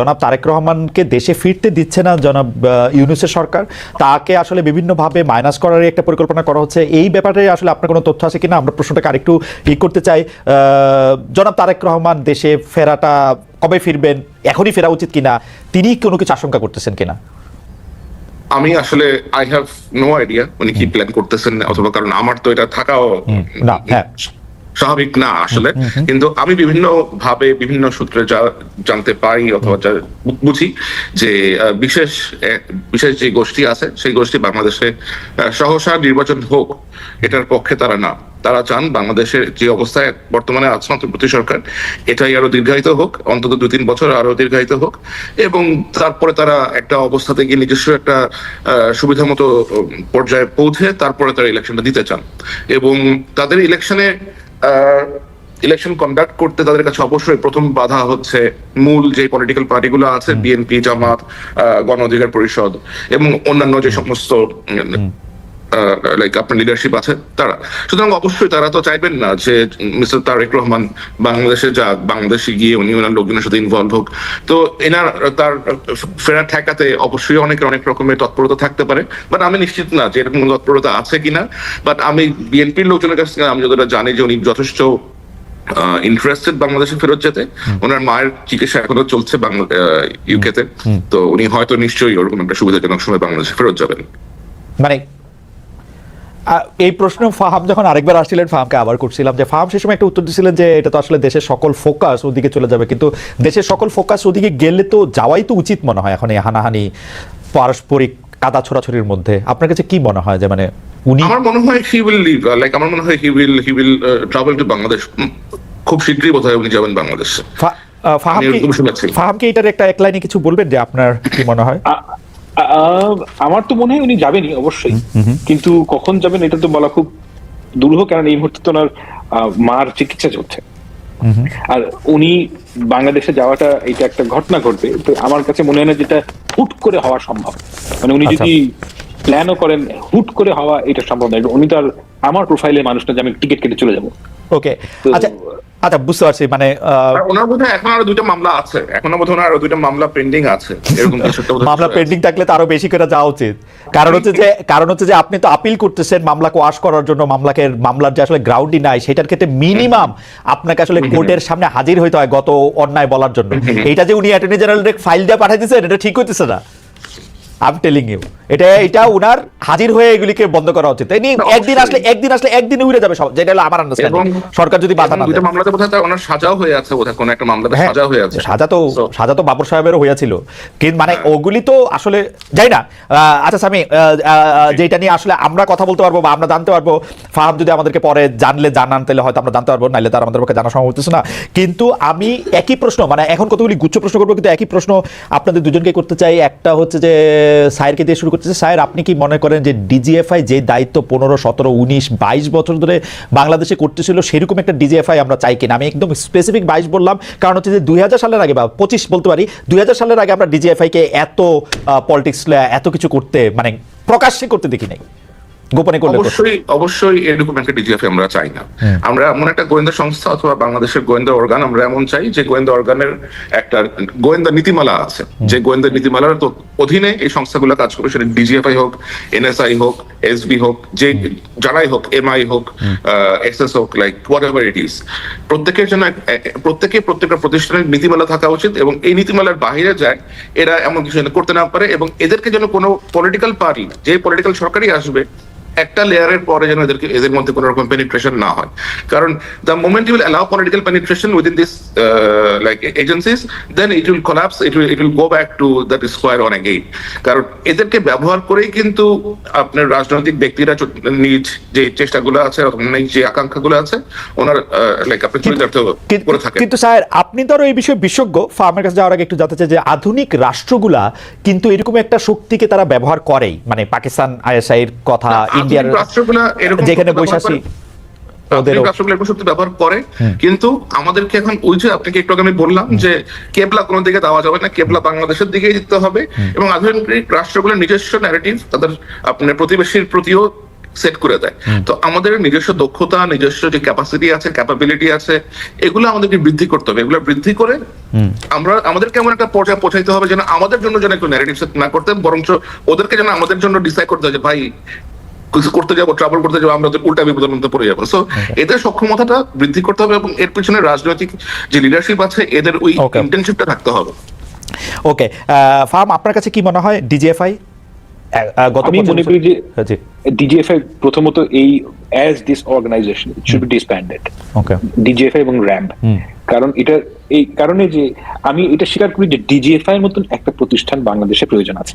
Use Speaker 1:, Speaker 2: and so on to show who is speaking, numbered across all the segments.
Speaker 1: জনাব তারেক রহমানকে দেশে ফিরতে দিচ্ছে না জনাব ইউনুসের সরকার। তাকে আসলে বিভিন্নভাবে মাইনাস করার একটা পরিকল্পনা করা হচ্ছে। এই ব্যাপারে আসলে আপনার কোনো তথ্য আছে কিনা? আমরা প্রশ্নটাকে আরেকটু ই করতে চাই। জনাব তারেক রহমান দেশে ফেরাটা কবে ফিরবেন? এখনই ফেরা উচিত কিনা? তিনি কোনো কিছু আশঙ্কা করতেছেন কিনা?
Speaker 2: আমি আসলে আই হ্যাভ নো আইডিয়া উনি কি প্ল্যান করতেছেন অথবা কারণ আমার তো এটা থাকাও
Speaker 1: না, হ্যাঁ।
Speaker 2: স্বাভাবিক না আসলে। কিন্তু আমি বিভিন্ন ভাবে বিভিন্ন সূত্রে যা জানতে পারি অথবা যা বুঝি যে বিশেষ বিশেষ যে গোষ্ঠী আছে সেই গোষ্ঠী বাংলাদেশে সহসা নির্বাচন হোক এটার পক্ষে তারা না। তারা চান বাংলাদেশের যে অবস্থায় বর্তমানে আছে অন্তর্বর্তী সরকার এটাই আরও দীর্ঘায়িত হোক অন্তত দু তিন বছর আরও দীর্ঘায়িত হোক এবং তারপরে তারা একটা অবস্থাতে গিয়ে নিজস্ব একটা সুবিধা মতো পর্যায়ে পৌঁছে তারপরে তারা ইলেকশনটা দিতে চান। এবং তাদের ইলেকশনে ইলেকশন কন্ডাক্ট করতে তাদের কাছে অবশ্যই প্রথম বাধা হচ্ছে মূল যে পলিটিক্যাল পার্টিগুলো আছে বিএনপি জামাত আহ, গণ অধিকার পরিষদ এবং অন্যান্য যে সমস্ত লাইক আপনার লিডারশিপ আছে তারা। সুতরাং অবশ্যই তারা তো চাইবেন না যে মিস্টার তারেক রহমান বাংলাদেশে যাক বাংলাদেশে গিয়ে উনি ওনার লোকজনের সাথে ইনভলভ হোক। তো এনার তার ফেরা ঠেকাতে অবশ্যই অনেকের অনেক রকমের তৎপরতা থাকতে পারে। বাট আমি নিশ্চিত না যে এরকম তৎপরতা আছে কিনা। বাট আমি বিএনপির লোকজনের কাছ থেকে আমি যতটা জানি যে উনি যথেষ্ট ইন্টারেস্টেড বাংলাদেশে ফেরত যেতে। ওনার মায়ের চিকিৎসা এখনও চলছে ইউকেতে তো উনি হয়তো নিশ্চয়ই ওরকম একটা সুবিধাজনক সময় বাংলাদেশে ফেরত যাবেন।
Speaker 1: মানে এই প্রশ্ন ফাহাম যখন আরেকবার আসছিলেন ফাহামকে আবার করছিলাম যে ফাহাম সেই সময় একটা উত্তর দিয়েছিলেন যে এটা তো আসলে দেশের সকল ফোকাস ওদিকে চলে যাবে। কিন্তু দেশের সকল ফোকাস ওদিকে গেলে তো যাওয়াই তো উচিত মনে হয় এখন এই হানাহানি পারস্পরিক কাদা ছোড়াছড়ির মধ্যে। আপনার কাছে কি মনে হয় যে মানে উনি
Speaker 2: আমার মনে হয় হি উইল লিভ লাইক আমার মনে হয় he will he will travel to Bangladesh খুব শীঘ্রই বোধহয় উনি যাবেন বাংলাদেশ
Speaker 1: ফা- আহ, ফাহাম
Speaker 2: আমি
Speaker 1: কি ফাহাম কি এটার একটা এক লাইনে কিছু বলবেন যে আপনার কি মনে হয়?
Speaker 3: আমার তো মনে হয় উনি যাবেনই অবশ্যই। কিন্তু কখন যাবেন এটা তো বলা খুব দুরূহ কারণ এই মুহূর্তে তো ওনার মার চিকিৎসা চলছে। আর উনি বাংলাদেশে যাওয়াটা এটা একটা ঘটনা ঘটবে। তো আমার কাছে মনে হয় না যেটা হুট করে হওয়া সম্ভব। মানে উনি
Speaker 1: আচ্ছা।
Speaker 3: যদি প্ল্যানও করেন হুট করে হওয়া এটা সম্ভব নয় উনি তো আর আমার প্রোফাইলে মানুষটা যে আমি টিকিট কেটে চলে যাব।
Speaker 1: ওকে আচ্ছা আচ্ছা বুঝতে পারছি মানে
Speaker 2: ওনার বোধহয় এখন আরও দুইটা মামলা আছে। এখনও বোধহয় ওনার আরও দুইটা মামলা পেন্ডিং আছে। এরকম কিছু একটা
Speaker 1: মামলা পেন্ডিং থাকলে তো আরও বেশি করে যাওয়া উচিত। কারণ হচ্ছে যে কারণ হচ্ছে যে আপনি তো আপিল করতেছেন মামলা কোয়াশ করার জন্য মামলাকে মামলার যে আসলে গ্রাউন্ডই নাই সেটার ক্ষেত্রে মিনিমাম আপনাকে আসলে কোর্টের সামনে হাজির হইতে হয় গত অন্যায় বলার জন্য। এইটা যে উনি অ্যাটর্নি জেনারেল ফাইল দিয়ে পাঠাই দিয়েছেন এটা ঠিক হইতেছে না। আই এম টেলিং ইউ এটা এটা উনার হাজির হয়ে এগুলিকে বন্ধ করা উচিত।
Speaker 2: না,
Speaker 1: একদিন আসলে একদিন আসলে একদিনে উড়ে যাবে সব যেটা হলো আমার আন্ডারস্ট্যান্ডিং সরকার যদি বাধা না দেয়।
Speaker 2: মামলাতে বোধহয় তার ওনার সাজাও হয়ে আছে বোধহয় কোনো একটা মামলাতে
Speaker 1: হ্যাঁ,
Speaker 2: সাজা হয়ে আছে।
Speaker 1: সাজা তো সাজা তো বাবর সাহেবেরও হয়েছিল কিন্তু মানে
Speaker 2: হ্যাঁ।
Speaker 1: ওগুলি তো আসলে যাই না আচ্ছা স্বামী আহ, যেটা নিয়ে আসলে আমরা কথা বলতে পারব বা আমরা জানতে পারব ফাহাম যদি আমাদেরকে পরে জানলে জানান তাহলে হয়তো আমরা জানতে পারব নাহলে তার আমাদের পক্ষে জানা সম্ভব হতেছে না। কিন্তু আমি একই প্রশ্ন মানে এখন কতগুলি গুচ্ছ প্রশ্ন করব কিন্তু একই প্রশ্ন আপনাদের দুজনকে করতে চাই। একটা হচ্ছে যে সায়েরকে দিয়ে শুরু করতেছে স্যার, আপনি কি মনে করেন যে ডিজিএফআই যে দায়িত্ব পনেরো, সতেরো, উনিশ, বাইশ বছর ধরে বাংলাদেশে করতেছিল, সেরকম একটা ডিজিএফআই আমরা চাই কিনা? আমি একদম স্পেসিফিক বাইশ বললাম, কারণ হচ্ছে যে দুই হাজার সালের আগে বা পঁচিশ বলতে পারি, দুই হাজার সালের আগে আমরা ডিজিএফআইকে এত পলিটিক্স এত কিছু করতে মানে প্রকাশ্যে করতে দেখি নাই গোপনে করলে।
Speaker 2: অবশ্যই অবশ্যই এরকম একটা ডিজিএফ আমরা চাই না। আমরা এমন একটা গোয়েন্দা সংস্থা অথবা বাংলাদেশের গোয়েন্দা অর্গান আমরা এমন চাই যে গোয়েন্দা অর্গানের একটা গোয়েন্দা নীতিমালা আছে। যে গোয়েন্দা নীতিমালার তো অধীনে এই সংস্থাগুলো কাজ করবে সেটা ডিজিএফআই হোক এনএসআই হোক এসবি হোক যে যারাই হোক এমআই হোক এসএস হোক like whatever it is প্রত্যেকের জন্য প্রত্যেকে প্রত্যেকটা প্রতিষ্ঠানের নীতিমালা থাকা উচিত এবং এই নীতিমালার বাইরে যায় এরা এমন কিছু করতে না পারে এবং এদেরকে যেন কোনো পলিটিক্যাল পার্টি যে পলিটিক্যাল সরকারই আসবে একটা লেয়ারের পরে যেন এদেরকে এদের মধ্যে কোনো রকম পেনিট্রেশন না হয়। কারণ the moment you will allow political penetration within this like agencies then it will collapse it will it will go back to that square on again কারণ এদেরকে ব্যবহার করেই কিন্তু আপনার রাজনৈতিক ব্যক্তিরা নিজ যে চেষ্টাগুলো আছে নিজ যে আকাঙ্ক্ষাগুলো আছে ওনার লাইক আপনি চরিতার্থ করে থাকেন।
Speaker 1: কিন্তু স্যার আপনি তো এই বিষয়ে বিশেষজ্ঞ ফার্মের কাছে যাওয়ার আগে একটু জানতে চাই যে আধুনিক রাষ্ট্রগুলা কিন্তু এরকম একটা শক্তিকে তারা ব্যবহার করেই। মানে পাকিস্তান আইএসআই এর কথা যেখানে বৈশাখী
Speaker 2: ব্যবহার করে কিন্তু আমাদেরকে এখন ওই যে আপনাকে একটু আমি বললাম যে কেবলা কোনো দিকে দেওয়া যাবে না কেবলা বাংলাদেশের দিকেই দিতে হবে এবং আধুনিক রাষ্ট্রগুলোর নিজস্ব ন্যারেটিভ তাদের আপনার প্রতিবেশীর প্রতিও সেট করে দেয়। তো আমাদের নিজস্ব দক্ষতা নিজস্ব যে ক্যাপাসিটি আছে ক্যাপাবিলিটি আছে এগুলো আমাদেরকে বৃদ্ধি করতে হবে। এগুলো বৃদ্ধি করে আমরা আমাদেরকে এমন একটা পর্যায়ে পৌঁছাইতে হবে যেন আমাদের জন্য যেন একটু ন্যারেটিভ সেট না করতে বরঞ্চ ওদেরকে যেন আমাদের জন্য ডিসাইড করতে হয় যে ভাই কিছু করতে যাব ট্রাভেল করতে যাব আমরা উল্টা বিপদের মধ্যে পড়ে যাব। সো এদের সক্ষমতাটা বৃদ্ধি করতে হবে এবং এর পিছনে রাজনৈতিক যে লিডারশিপ আছে এদের ওই
Speaker 1: Okay.
Speaker 2: ইন্টেনশিপটা থাকতে হবে।
Speaker 1: ওকে ফার্ম আপনার কাছে কি মনে হয় ডিজিএফআই? গত
Speaker 3: আমি মনে করি যে
Speaker 1: হ্যাঁ,
Speaker 3: ডিজিএফআই প্রথমত এই as this organization it should be
Speaker 1: okay
Speaker 3: DGFI এবং র্যাম্প। কারণ এটা এই কারণে যে আমি এটা স্বীকার করি যে ডিজিএফআই এর মতন একটা প্রতিষ্ঠান বাংলাদেশে প্রয়োজন আছে।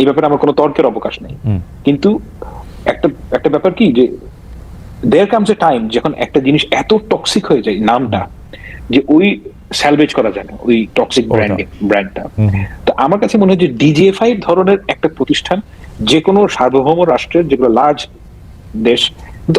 Speaker 3: এই ব্যাপারে আমার কোনো তর্কের অবকাশ নেই। কিন্তু একটা একটা ব্যাপার কি যে দেয়ার কামস এ টাইম যখন একটা জিনিস এত টক্সিক হয়ে যায় নামটা যে ওই স্যালভেজ করা যায় না ওই টক্সিক ব্র্যান্ড ব্র্যান্ডটা তো আমার কাছে মনে হয় যে ডিজিএফআই ধরনের একটা প্রতিষ্ঠান যে কোনো সার্বভৌম রাষ্ট্রের যেগুলো লার্জ দেশ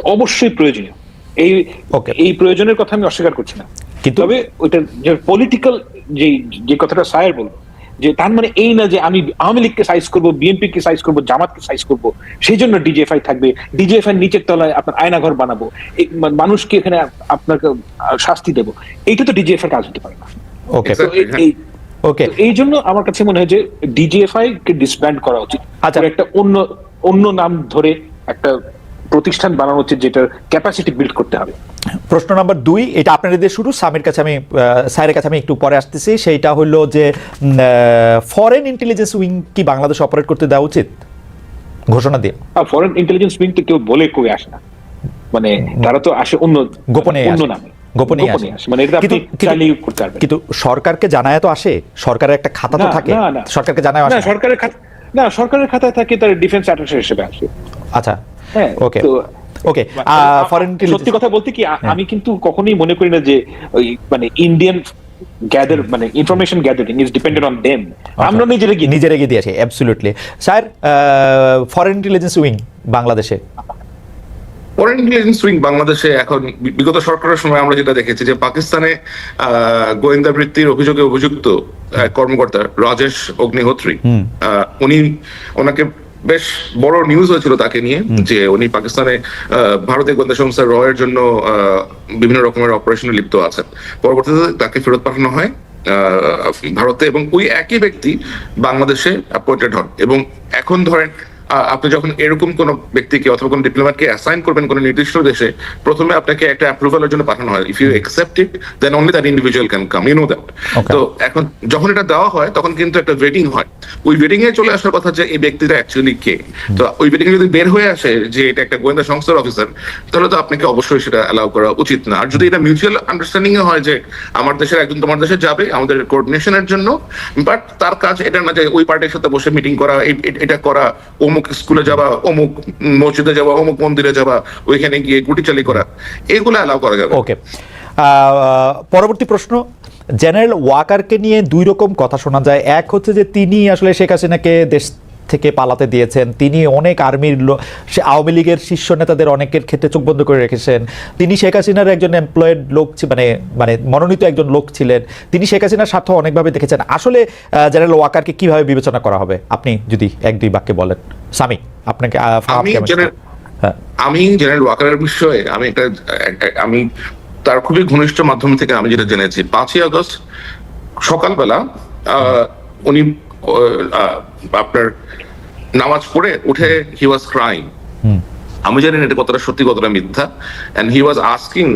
Speaker 3: অবশ্যই প্রয়োজনীয়। এই. এই প্রয়োজনের কথা আমি অস্বীকার করছি না।
Speaker 1: কিন্তু-
Speaker 3: তবে ওইটা যে পলিটিক্যাল যে যে কথাটা সায়ের বলব যে তার মানে এই না যে আমি আওয়ামী লীগকে সাইজ করব বিএনপি কে সাইজ করব জামাতকে সাইজ করব সেই জন্য ডিজিএফআই থাকবে। ডিজিএফআই নিচের তলায় আপনার আয়নাঘর বানাবো। মানুষকে এখানে আপনাকে শাস্তি দেবো। এইটা তো ডিজিএফআই কাজ হতে পারে না।
Speaker 1: ওকে
Speaker 3: এই-
Speaker 1: ওকে
Speaker 3: এই জন্য আমার কাছে মনে হয় যে ডিজিএফআই কে ডিসব্যান্ড করা উচিত।
Speaker 1: আচ্ছা।
Speaker 3: একটা অন্য অন্য নাম ধরে একটা প্রতিষ্ঠান বানানো উচিত যেটার ক্যাপাসিটি বিল্ড করতে হবে।
Speaker 1: প্রশ্ন নাম্বার দুই এটা আপনাদের শুরু। সামির কাছে আমি স্যারের কাছে আমি একটু পরে আসতেছি। সেইটা হলো যে ফরেন ইন্টেলিজেন্স উইং কি বাংলাদেশ অপারেট করতে দেওয়া উচিত? ঘোষণা দিয়ে।
Speaker 3: ফরেন ইন্টেলিজেন্স উইং তো কেউ বলে কই আসে না। মানে তারা তো আসে অন্য
Speaker 1: গোপনে
Speaker 3: অন্য
Speaker 1: আসে।
Speaker 3: নামে।
Speaker 1: গোপনে
Speaker 3: মানে
Speaker 1: কিন্তু- সরকারকে জানায় তো আসে? সরকারের একটা খাতা তো থাকে। সরকারকে জানায়
Speaker 3: না
Speaker 1: আসে
Speaker 3: সরকারের খাতা না সরকারের খাতায় থাকে তার ডিফেন্স অ্যাটাচে হিসেবে আসে।
Speaker 1: আচ্ছা।
Speaker 3: হ্যাঁ
Speaker 1: ওকে ওকে ফরেন
Speaker 3: সত্যি কথা বলতে কি আমি কিন্তু কখনোই মনে করি না যে ওই মানে ইন্ডিয়ান গ্যাদার মানে information gathering is dependent on them আমরা নিজেরা গিয়ে
Speaker 1: নিজের এগিয়ে দিয়েছে absolutely sir foreign intelligence wing বাংলাদেশে।
Speaker 2: ফরেন ইন্টেলিজেন্স উইং বাংলাদেশে এখন বিগত সরকারের সময় আমরা যেটা দেখেছি যে পাকিস্তানে আহ, গোয়েন্দা বৃত্তির অভিযোগে অভিযুক্ত কর্মকর্তা রাজেশ অগ্নিহোত্রী আহ, উনি ওনাকে বেশ বড় নিউজ হয়েছিল তাকে নিয়ে যে উনি পাকিস্তানে আহ, ভারতীয় গোয়েন্দা সংস্থা র এর জন্য আহ, বিভিন্ন রকমের অপারেশনে লিপ্ত আছেন। পরবর্তীতে তাকে ফেরত পাঠানো হয় আহ, ভারতে এবং ওই একই ব্যক্তি বাংলাদেশে অ্যাপয়েন্টেড হন। এবং এখন ধরেন আপনি যখন এরকম কোন ব্যক্তিকে অথবা কোন ডিপ্লোম্যাটকে অ্যাসাইন করবেন কোন নির্দিষ্ট দেশে প্রথমে আপনাকে একটা অ্যাপ্রুভালের জন্য পাঠানো হয়। If you accept it then only that individual can come you know that তো এখন যখন এটা দেওয়া হয় তখন কিন্তু একটা ওয়েটিং হয়। ওই ওয়েটিং এ চলে আসার কথা যে এই ব্যক্তিটা অ্যাকচুয়ালি কে? তো ওই ওয়েটিং যদি বের হয়ে আসে যে এটা একটা গোয়েন্দা সংস্থার অফিসার তাহলে তো আপনাকে অবশ্যই সেটা অ্যালাউ করা উচিত না। আর যদি এটা মিউচুয়াল আন্ডারস্ট্যান্ডিং এ হয় যে আমার দেশের একজন তোমার দেশে যাবে আমাদের কোঅর্ডিনেশনের জন্য বাট তার কাজ এটা না যে ওই পার্টির সাথে বসে মিটিং করা এটা করা অমুক স্কুলে যাওয়া অমুক মসজিদে যাওয়া অমুক মন্দিরে যাওয়া ওইখানে গিয়ে গুটিচালি করা, এগুলো অ্যালাউ করা যাবে।
Speaker 1: ওকে পরবর্তী প্রশ্ন, জেনারেল ওয়াকারকে নিয়ে দুই রকম কথা শোনা যায়। এক হচ্ছে যে তিনি আসলে শেখ হাসিনাকে দেশ থেকে পালাতে দিয়েছেন। তিনি অনেক আর্মির সে আওয়ামী লীগের শীর্ষ নেতাদের অনেকের ক্ষেত্রে চোখ বন্ধ করে রেখেছেন। তিনি শেখ হাসিনার একজন এমপ্লয়েড লোক মানে মানে মনোনীত একজন লোক ছিলেন। তিনি শেখ হাসিনার স্বার্থ অনেকভাবে দেখেছেন। আসলে জেনারেল ওয়াকারকে কীভাবে বিবেচনা করা হবে? আপনি যদি এক দুই বাক্যে বলেন। সামি আপনাকে
Speaker 2: আমি জেনারেল
Speaker 1: হ্যাঁ।
Speaker 2: আমি ওয়াকারের বিষয়ে আমি একটা আমি তার খুবই ঘনিষ্ঠ মাধ্যম থেকে আমি যেটা জেনেছি। পাঁচই আগস্ট সকালবেলা আহ, উনি আপনার নামাজ পড়ে উঠে হি ওয়াজ ক্রাইং আমি জানি না এটা কতটা সত্যি কতটা মিথ্যা। And he was asking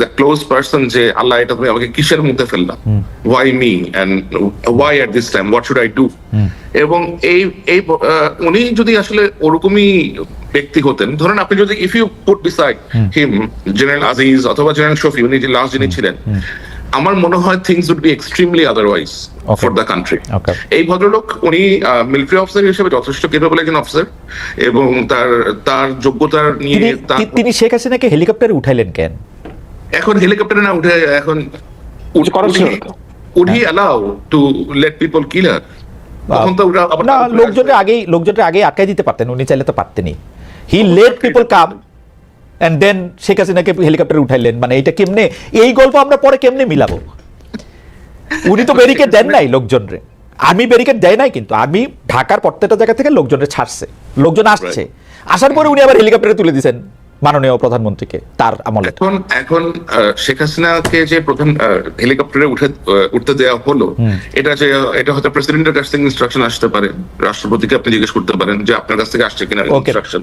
Speaker 2: the close person যে আল্লাহ এটা তুমি আমাকে কিসের মধ্যে ফেললাম why me and why at this time what should I do এবং এই এই উনি যদি আসলে ওরকমই ব্যক্তি হতেন ধরেন আপনি যদি if you put beside him. General Aziz অথবা জেনারেল শফি উনি যে লাস্ট যিনি ছিলেন আমার মনে হয় things would be extremely otherwise for the country এই ভদ্রলোক উনি মিলিটারি অফিসার হিসেবে যথেষ্ট কেপেবল একজন অফিসার এবং তার তার যোগ্যতার নিয়ে
Speaker 1: তিনি শেখ হাসিনাকে হেলিকপ্টারে উঠাইলেন কেন?
Speaker 2: এখন হেলিকপ্টারে না উঠে এখন। Would he allow to let people kill her তখন তো
Speaker 1: লোকজনের আগেই লোকজনের আগে আটকাই দিতে পারতেন উনি চাইলে তো পারতেনই। He let people come and then Sheikh হাসিনাকে হেলিকপ্টারে উঠাইলেন। মানে এটা কেমনে এই গল্প আমরা পরে কেমনে মিলাবো? উনি তো ব্যারিকেড দেন নাই লোকজনরে। আর্মি ব্যারিকেড দেয় নাই কিন্তু। আর্মি ঢাকার প্রত্যেকটা জায়গা থেকে লোকজনের ছাড়ছে। লোকজন আসছে। আসার পরে উনি আবার হেলিকপ্টারে তুলে দিয়েছেন মাননীয় প্রধানমন্ত্রীকে তার আমলে।
Speaker 2: এখন এখন শেখ হাসিনাকে যে প্রথম হেলিকপ্টারে উঠে উঠতে দেওয়া হলো এটা যে এটা হয়তো প্রেসিডেন্টের কাছ থেকে ইনস্ট্রাকশন আসতে পারে। রাষ্ট্রপতিকে আপনি জিজ্ঞেস করতে পারেন যে আপনার কাছ থেকে আসছে কিনা. ইনস্ট্রাকশন